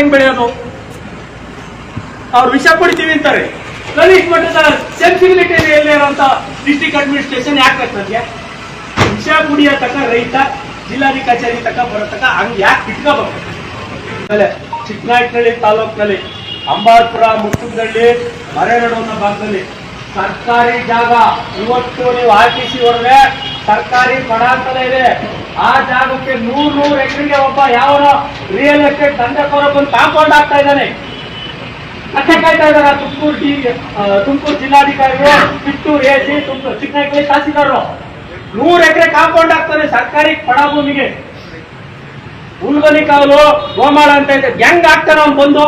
ಹೆಂಗ್ ಬೆಳೆಯೋದು? ಅವ್ರು ವಿಷ ಕೊಡ್ತೀವಿ ಅಂತಾರೆ. ಕನಿಷ್ಠ ಮಟ್ಟದ ಸೆನ್ಸಿಬಿಲಿಟಿ ಇರೋಂತ ಡಿಸ್ಟ್ರಿಕ್ಟ್ ಅಡ್ಮಿನಿಸ್ಟ್ರೇಷನ್ ಯಾಕೆ ನನಗೆ ವಿಷ ಕುಡಿಯೋ ತಕ್ಕ ರೈತ, ಜಿಲ್ಲಾಧಿಕಾರಿ ತಕ್ಕ ಬರೋ ಹಂಗ್ ಯಾಕೆ ಇಟ್ಕೋಬೇಕು? ಆಮೇಲೆ ಚಿಕ್ಕನಾಯಕನಹಳ್ಳಿ ತಾಲೂಕಿನಲ್ಲಿ ಅಂಬಾರ್ಪುರ, ಮುತ್ತುಗಳ್ಳಿ ಮರೆನಡು ಭಾಗದಲ್ಲಿ ಸರ್ಕಾರಿ ಜಾಗ ಇವತ್ತು ನೀವು ಆರ್ ಟಿ ಸಿ ಹೊರಗೆ ಸರ್ಕಾರಿ ಪಡಾಂತಲೇ ಇದೆ. ಆ ಜಾಗಕ್ಕೆ ನೂರ್ ನೂರ್ ಎಕರೆಗೆ ಒಬ್ಬ ಯಾವ ರಿಯಲ್ ಎಸ್ಟೇಟ್ ದಂಧೆಕೋರ ಬಂದು ಕಾಂಪೌಂಡ್ ಆಗ್ತಾ ಇದ್ದಾನೆ. ಕಟ್ಟೆ ಕಾಯ್ತಾ ಇದ್ದಾರೆ ತುಮಕೂರು ಡಿ ತುಮಕೂರು ಜಿಲ್ಲಾಧಿಕಾರಿಗಳು ಕಿತ್ತೂರು ಎ ಸಿ, ತುಮಕೂರು ಚಿಕ್ಕನಹಳ್ಳಿ ತಹಸೀಲ್ದಾರರು. ನೂರ್ ಎಕರೆ ಕಾಂಪೌಂಡ್ ಆಗ್ತಾರೆ ಸರ್ಕಾರಿ ಪಡ ಭೂಮಿಗೆ ಹುಲ್ಗಲಿ ಕಾವಲು ಗೋಮಾಳ ಅಂತ ಇದೆ. ಹೆಂಗ್ ಆಗ್ತಾನೆ ಅವ್ನು ಬಂದು.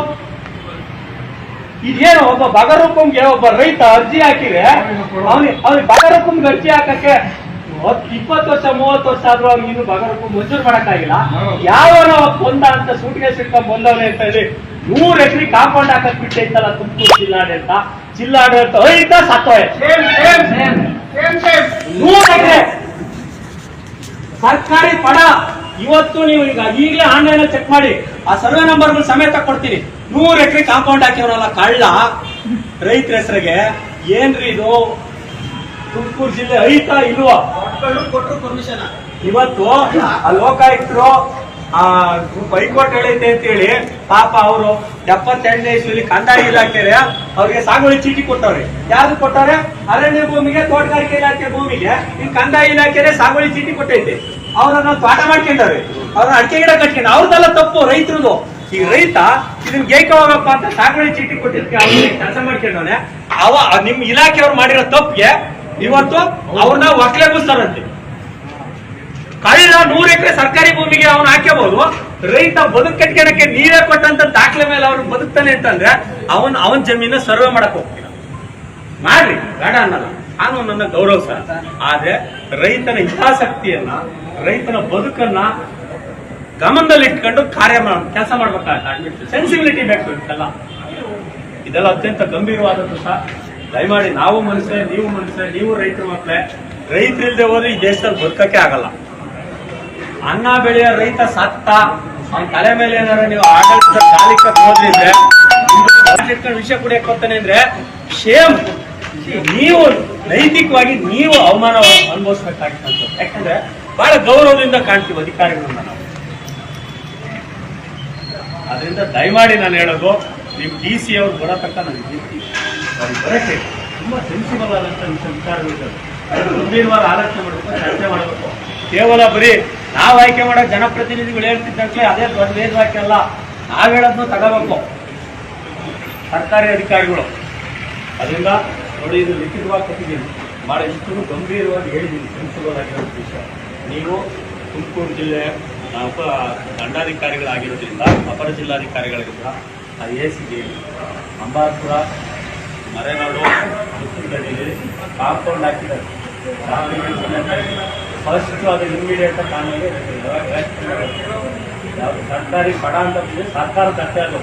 ಇದೇನು ಒಬ್ಬ ಬಗರೂಪಂಗೆ ಒಬ್ಬ ರೈತ ಅರ್ಜಿ ಹಾಕಿದ್ರೆ, ಅವ್ನಿಗೆ ಅವ್ನಿಗೆ ಬಗರೂಪಂಗೆ ಅರ್ಜಿ ಹಾಕಕ್ಕೆ ಇಪ್ಪತ್ತು ವರ್ಷ ಮೂವತ್ತು ವರ್ಷ ಆದ್ರೂ ಅವ್ರಿಗೆ ಇನ್ನು ಬಗರಕ್ಕೂ ಮಂಜೂರು ಮಾಡಕ್ಕಾಗಿಲ್ಲ. ಯಾವನೋ ಬಂದ ಅಂತ ಸೂಟಿಗೆ ಸಿಡ್ಕೊಂಡ್ ಬಂದವನೇ ಅಂತ ಹೇಳಿ ನೂರ್ ಎಕರೆ ಕಾಂಪೌಂಡ್ ಹಾಕಕ್ ಬಿಟ್ಟೈತಲ್ಲ ತುಮಕೂರು ಜಿಲ್ಲಾಡಳಿತ ಅಂತ. ಐತ ಸತ್ತೋಯ್ ನೂರ್ ಎಕರೆ. ಸರ್ಕಾರಿ ಪಡ. ಇವತ್ತು ನೀವು ಈಗ ಈಗಲೇ ಆನ್ಲೈನ್ ಚೆಕ್ ಮಾಡಿ. ಆ ಸರ್ವೆ ನಂಬರ್ ಸಮೇತ ಕೊಡ್ತೀನಿ. ನೂರ್ ಎಕರೆ ಕಾಂಪೌಂಡ್ ಹಾಕಿವ್ರಲ್ಲ ಕಳ್ಳ. ರೈತರ ಹೆಸರಿಗೆ. ಏನ್ರಿ ಇದು? ತುಮಕೂರು ಜಿಲ್ಲೆ ಐತಾ ಇಲ್ವಾ? ಕೊಟ್ಟರು ಪರ್ಮಿಷನ್ ಇವತ್ತು ಆ ಲೋಕಾಯುಕ್ತರು, ಆ ಹೈಕೋರ್ಟ್ ಹೇಳೈತೆ ಅಂತ ಹೇಳಿ ಪಾಪ ಅವರು ಎಪ್ಪತ್ತೆಂಟನೇ ಇಸ್ವಿಲಿ ಕಂದಾಯ ಇಲಾಖೆರೆ ಅವ್ರಿಗೆ ಸಾಗುವಳಿ ಚೀಟಿ ಕೊಟ್ಟವ್ರೆ. ಯಾರು ಕೊಟ್ಟವ್ರೆ? ಅರಣ್ಯ ಭೂಮಿಗೆ, ತೋಟಗಾರಿಕೆ ಇಲಾಖೆ ಭೂಮಿಗೆ. ಈ ಕಂದಾಯ ಇಲಾಖೆರೆ ಸಾಗುವಳಿ ಚೀಟಿ ಕೊಟ್ಟೈತೆ. ಅವ್ರನ್ನ ತೋಟ ಮಾಡ್ಕೊಂಡವ್ರೆ. ಅವ್ರನ್ನ ಅಡಿಕೆ ಗಿಡ ಕಟ್ಕೊಂಡು, ಅವ್ರದ್ದೆಲ್ಲ ತಪ್ಪು ರೈತರದು. ಈ ರೈತ ಇದನ್ ಗೇಕ ಅಂತ ಸಾಗುವಳಿ ಚೀಟಿ ಅವ್ರಿಗೆ ಕೆಲಸ ಮಾಡ್ಕೊಂಡವನೆ. ಅವ ನಿಮ್ ಇಲಾಖೆಯವ್ರು ಮಾಡಿರೋ ತಪ್ಪಿಗೆ ಇವತ್ತು ಅವ್ರನ್ನ ಒಕ್ಲೆಗಿಸ್ತಾರಂತೆ ಕಳೆದ ನೂರ ಎಕರೆ ಸರ್ಕಾರಿ ಭೂಮಿಗೆ ಅವನು ಹಾಕ್ಯಬಹುದು ರೈತ ಬದುಕು ಕಟ್ಕೊಳಕ್ಕೆ ನೀವೇ ಕೊಟ್ಟಂತ ದಾಖಲೆ ಮೇಲೆ ಅವ್ರು ಬದುಕ್ತಾನೆ ಅಂತಂದ್ರೆ ಅವನ್ ಅವನ್ ಜಮೀನ ಸರ್ವೆ ಮಾಡಕ್ ಹೋಗ್ತೀರ? ಮಾಡ್ರಿ, ಬೇಡ ಅನ್ನಲ್ಲ. ಗೌರವ ಸಾ ಆದ್ರೆ ರೈತನ ಹಿತಾಸಕ್ತಿಯನ್ನ, ರೈತನ ಬದುಕನ್ನ ಗಮನದಲ್ಲಿ ಇಟ್ಕೊಂಡು ಕಾರ್ಯ ಕೆಲಸ ಮಾಡ್ಬೇಕಾಗತ್ತೆ. ಸೆನ್ಸಿಬಿಲಿಟಿ ಬೇಕು ಇದಕ್ಕೆಲ್ಲ. ಇದೆಲ್ಲ ಅತ್ಯಂತ ಗಂಭೀರವಾದದ್ದು ಸಹ ದಯಮಾಡಿ ನಾವು ಮನುಷ್ಯ, ನೀವು ಮನುಷ್ಯ, ನೀವು ರೈತರು ಮಕ್ಕಳೇ, ರೈತರಿಲ್ದೆ ಹೋದ್ರೆ ಈ ದೇಶದಲ್ಲಿ ಬದುಕಕ್ಕೆ ಆಗಲ್ಲ. ಅನ್ನ ಬೆಳೆಯ ರೈತ ಸತ್ತ, ಅವ್ನ ತಲೆ ಮೇಲೆ ಏನಾರ ನೀವು ಆಡಳಿತ ಕಾಲಿಕ ವಿಷಯ ಕುಡಿಯಕ್ಕೆ ಹೋಗ್ತಾನೆ ಅಂದ್ರೆ ಶೇಮ್ ನೀವು ನೈತಿಕವಾಗಿ ನೀವು ಅವಮಾನ ಅನುಭವಿಸ್ಬೇಕಾಗಿತ್ತು ಯಾಕಂದ್ರೆ ಬಹಳ ಗೌರವದಿಂದ ಕಾಣ್ತೀವಿ ಅಧಿಕಾರಿಗಳನ್ನ ನಾವು. ಅದರಿಂದ ದಯಮಾಡಿ ನಾನು ಹೇಳೋದು, ನೀವು ಡಿ ಸಿ ಅವ್ರು ಬರೋ ತನಕ ನನಗೆ ಅವ್ರಿಗೆ ಬರೋಕ್ಕೆ ತುಂಬ ಸೆನ್ಸಿಬಲ್ ಆದಂಥ ವಿಷಯ ವಿಚಾರಗಳಿದ್ದಾವೆ ಮುಂದಿನ ಗಂಭೀರವಾದ ಆಲೋಚನೆ ಮಾಡಬೇಕು, ಚರ್ಚೆ ಮಾಡಬೇಕು. ಕೇವಲ ಬರೀ ನಾವು ಆಯ್ಕೆ ಮಾಡೋ ಜನಪ್ರತಿನಿಧಿಗಳು ಹೇಳ್ತಿದ್ದಂತೆ ಅದೇ ದೊಡ್ಡ ವೇದವಾಕ್ಯ ಅಲ್ಲ. ನಾವು ಹೇಳೋದನ್ನು ತಗೋಬೇಕು. ಸರ್ಕಾರಿ ಅಧಿಕಾರಿಗಳು. ಅದರಿಂದ ನೋಡಿ, ಇದು ಲಿಖಿತವಾಗಿ ಕೊಟ್ಟಿದ್ದೀನಿ. ಭಾಳ ಇಷ್ಟು ಗಂಭೀರವಾಗಿ ಹೇಳಿದ್ದೀನಿ ಸೆನ್ಸಿಬಲ್ ಆಗಿರೋ ವಿಷಯ. ನೀವು ತುಮಕೂರು ಜಿಲ್ಲೆ ಉಪ ದಂಡಾಧಿಕಾರಿಗಳಾಗಿರೋದ್ರಿಂದ, ಅಪರ ಜಿಲ್ಲಾಧಿಕಾರಿಗಳಿಂದ ಆ ಎ ಸಿ ಅಂಬಾರ್ಪುರ ಮರೆನಾಡು ಮುತ್ತುಗಡ್ಡಿಲಿ ಕಾಂಪೌಂಡ್ ಹಾಕಿದ್ದಾರೆ. ಫಸ್ಟ್ ಅದು ಇಮಿಡಿಯೇಟ್ ಕಾನೂನಿಗೆ ಸರ್ಕಾರಿ ಪಡ ಅಂತ ಬಂದರೆ ಸರ್ಕಾರ ತಟ್ಟೆ ಅದು.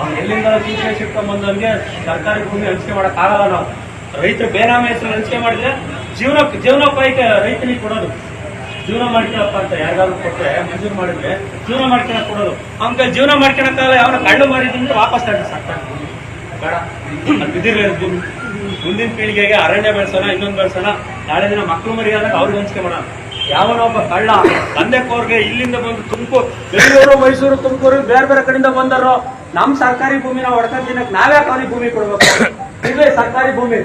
ಅವ್ನು ಎಲ್ಲಿಂದ ಸೂಚನೆ ಬಂದಂಗೆ ಸರ್ಕಾರಿ ಭೂಮಿ ಹಂಚಿಕೆ ಮಾಡೋಕ್ಕಾಗಲ್ಲ ನಾವು. ರೈತರು ಬೇನಾಮಿ ಹೆಸರು ಹಂಚಿಕೆ ಮಾಡಿದ್ರೆ ಜೀವನ, ಜೀವನೋಪಾಯಕ್ಕೆ ರೈತನಿಗೆ ಕೊಡೋದು. ಜೀವನ ಮಾಡ್ಕೊಳಪ್ಪ ಅಂತ ಯಾರಿಗಾದ್ರು ಕೊಟ್ಟರೆ ಮಂಜೂರು ಮಾಡಿದ್ರೆ ಜೀವನ ಮಾಡ್ಕೊಳಕ್ ಕೊಡೋದು. ಅವ್ನ ಜೀವನ ಮಾಡ್ಕೊಳಕ್ಕಾಗಲ್ಲ ಯಾವ ಕಳ್ಳು ಮಾರಿದ್ರೆ ವಾಪಸ್ ತಗೊಂಡು ಸರ್ಕಾರ ಬೇಡ. ಅದು ಬಿದ್ದಿರ್ಲಿ ಭೂಮಿ. ಮುಂದಿನ ಪೀಳಿಗೆಗೆ ಅರಣ್ಯ ಬೆಳೆಸೋಣ ಇನ್ನೊಂದು ಬೆಳೆಸೋಣ. ನಾಳೆ ದಿನ ಮಕ್ಕಳು ಮರಿ ಆದಾಗ ಅವ್ರಿಗೆ ಹಂಚಿಕೆ ಮಾಡೋಣ. ಯಾವನೋ ಒಬ್ಬ ಕಳ್ಳ ತಂದೆ ಕೋರ್ಗೆ ಇಲ್ಲಿಂದ ಬಂದು ತುಮಕೂರು ಬೆಂಗಳೂರು ಮೈಸೂರು ತುಮಕೂರು ಬೇರೆ ಬೇರೆ ಕಡೆಯಿಂದ ಬಂದರು ನಮ್ ಸರ್ಕಾರಿ ಭೂಮಿನ ಹೊಡ್ಕೊಂಡ್ ದಿನಕ್ಕೆ ನಾವೇ ಅವನಿಗೆ ಭೂಮಿ ಕೊಡ್ಬೇಕು? ಇಲ್ಲೇ ಸರ್ಕಾರಿ ಭೂಮಿ.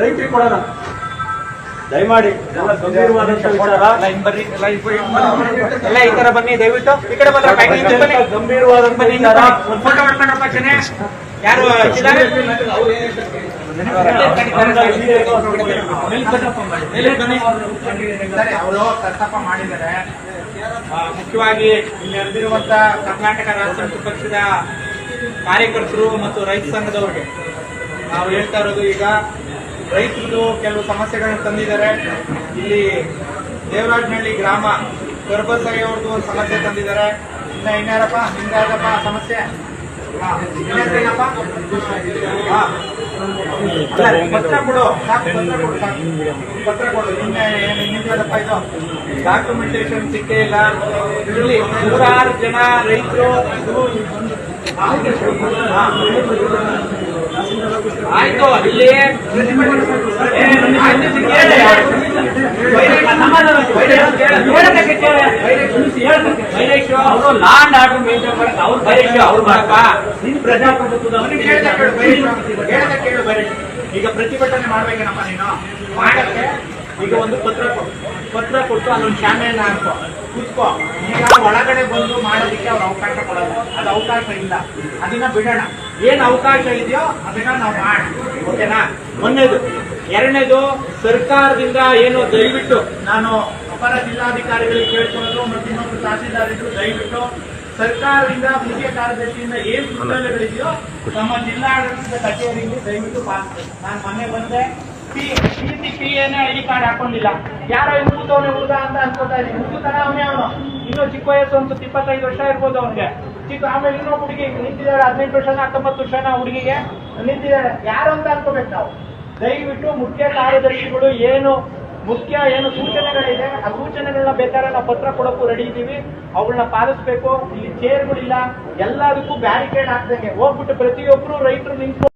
ರೈತರಿಗೆ ಕೊಡೋಣ. ದಯಮಾಡಿ ಎಲ್ಲ ಈ ತರ ಬನ್ನಿ ದಯವಿಟ್ಟು. ಈ ಕಡೆ ಬಂದ್ರೆ ಬ್ಯಾಗ್ ಯಾರು ಪ್ರಸ್ತಾಪ ಮಾಡಿದ್ದಾರೆ ಮುಖ್ಯವಾಗಿ ಇಲ್ಲಿ ನಡೆದಿರುವಂತ ಕರ್ನಾಟಕ ರಾಜ್ಯ ಪಕ್ಷದ ಕಾರ್ಯಕರ್ತರು ಮತ್ತು ರೈತ ಸಂಘದವರಿಗೆ ನಾವು ಹೇಳ್ತಾ ಇರೋದು ಈಗ ರೈತರು ಕೆಲವು ಸಮಸ್ಯೆಗಳನ್ನು ತಂದಿದ್ದಾರೆ. ಇಲ್ಲಿ ದೇವರಾಜನಹಳ್ಳಿ ಗ್ರಾಮ ಗರ್ಭಸಾಯಿ ಅವ್ರದ್ದು ಒಂದು ಸಮಸ್ಯೆ ತಂದಿದ್ದಾರೆ. ಇನ್ನ ಇನ್ಯಾರಪ್ಪ ಹಿಂಗಾರಪ್ಪ ಸಮಸ್ಯೆ? ಪತ್ರ ಕೊಡು ಪತ್ರ ಕೊಡು ನಿನ್ನೆ ನಿಂತಿರೋದಪ್ಪ ಇದು ಡಾಕ್ಯುಮೆಂಟೇಶನ್ ಸಿಕ್ಕೇ ಇಲ್ಲ. ಇದರಲ್ಲಿ ನೂರಾರು ಜನ ರೈತರು. ಆಯ್ತು ಇಲ್ಲಿ. ಅವರು ಲ್ಯಾಂಡ್ ಆರ್ಡರ್ ಮೇಂಟೈನ್ ಮಾಡಕ್ಕೆ ಅವ್ರು ಬೈರೇಶ್ ಅವ್ರು ಮಾಡಪ್ಪ. ನಿನ್ ಪ್ರಜಾಪ್ರಭುತ್ವದ. ಈಗ ಪ್ರತಿಭಟನೆ ಮಾಡ್ಬೇಕೇನಪ್ಪ ನೀನು ಮಾಡಕ್ಕೆ ಈಗ ಒಂದು ಪತ್ರ ಪತ್ರ ಕೊಟ್ಟು ಅಲ್ಲೊಂದು ಶಾಮೆಯನ್ನ ಹಾಕೋ ಕುತ್ಕೋ ಈಗ ಒಳಗಡೆ ಬಂದು ಮಾಡೋದಕ್ಕೆ ಅವ್ರು ಅವಕಾಶ ಕೊಡಲ್ಲ ಅದು ಅವಕಾಶ ಇಲ್ಲ ಅದನ್ನ ಬಿಡೋಣ ಏನ್ ಅವಕಾಶ ಇದೆಯೋ ಅದನ್ನ ನಾವು ಮಾಡಿ ಓಕೆನಾ ಮೊನ್ನೆದು ಎರಡನೇದು ಸರ್ಕಾರದಿಂದ ಏನು ದಯವಿಟ್ಟು ನಾನು ಅಪರ ಜಿಲ್ಲಾಧಿಕಾರಿಗಳಿಗೆ ಕೇಳ್ಕೊಳ್ಳೋದು ಮತ್ತು ಇನ್ನೊಂದು ತಹಸೀಲ್ದಾರಿದ್ರು ದಯವಿಟ್ಟು ಸರ್ಕಾರದಿಂದ ಮುಖ್ಯ ಕಾರ್ಯದರ್ಶಿಯಿಂದ ಏನ್ ಸೂಚನೆಗಳಿದೆಯೋ ನಮ್ಮ ಜಿಲ್ಲಾಡಳಿತದ ಕಚೇರಿಗೆ ದಯವಿಟ್ಟು ಪಾಲಿಸ್ತೇನೆ ನಾನು ಮೊನ್ನೆ ಬಂದೆ. ಪಿ ಪಿ ಏನೇ ಐ ಡಿ ಕಾರ್ಡ್ ಹಾಕೊಂಡಿಲ್ಲ. ಯಾರೋ ಕೂತವನೆ ಹುಡುಗ ಅಂತ ಅನ್ಕೋತಾ ಇದ್ದೀನಿ. ಹುಡುಗತನ ಅವನೇ ಅವನು. ಇನ್ನೂ ಚಿಕ್ಕ ವಯಸ್ಸು ಒಂದು ಇಪ್ಪತ್ತೈದು ವರ್ಷ ಇರ್ಬೋದು ಅವನಿಗೆ. ಚಿಕ್ಕ ಆಮೇಲೆ ಇನ್ನೊಬ್ಬ ಹುಡುಗಿ ನಿಂತಿದ್ದಾಳೆ ಹದಿನೆಂಟು ವರ್ಷನ ಹತ್ತೊಂಬತ್ತು ವರ್ಷನ ಹುಡುಗಿಗೆ. ನಿಂತಿದ್ದಾಳೆ ಯಾರು ಅಂತ ಅನ್ಕೋಬೇಕು ನಾವು? ದಯವಿಟ್ಟು ಮುಖ್ಯ ಕಾರ್ಯದರ್ಶಿಗಳು ಏನು ಮುಖ್ಯ ಏನು ಸೂಚನೆಗಳಿದೆ, ಆ ಸೂಚನೆಗಳನ್ನ ಬೇಕಾದ್ರೆ ನಾವು ಪತ್ರ ಕೊಡೋಕ್ಕೂ ರೆಡಿ ಇದ್ದೀವಿ. ಅವುಗಳನ್ನ ಪಾಲಿಸ್ಬೇಕು. ಇಲ್ಲಿ ಚೇರ್ಗಳಿಲ್ಲ ಎಲ್ಲದಕ್ಕೂ ಬ್ಯಾರಿಕೇಡ್ ಹಾಕ್ದಂಗೆ. ಹೋಗ್ಬಿಟ್ಟು ಪ್ರತಿಯೊಬ್ಬರು ರೈತರು ನಿಂತ್ಕೊಂಡು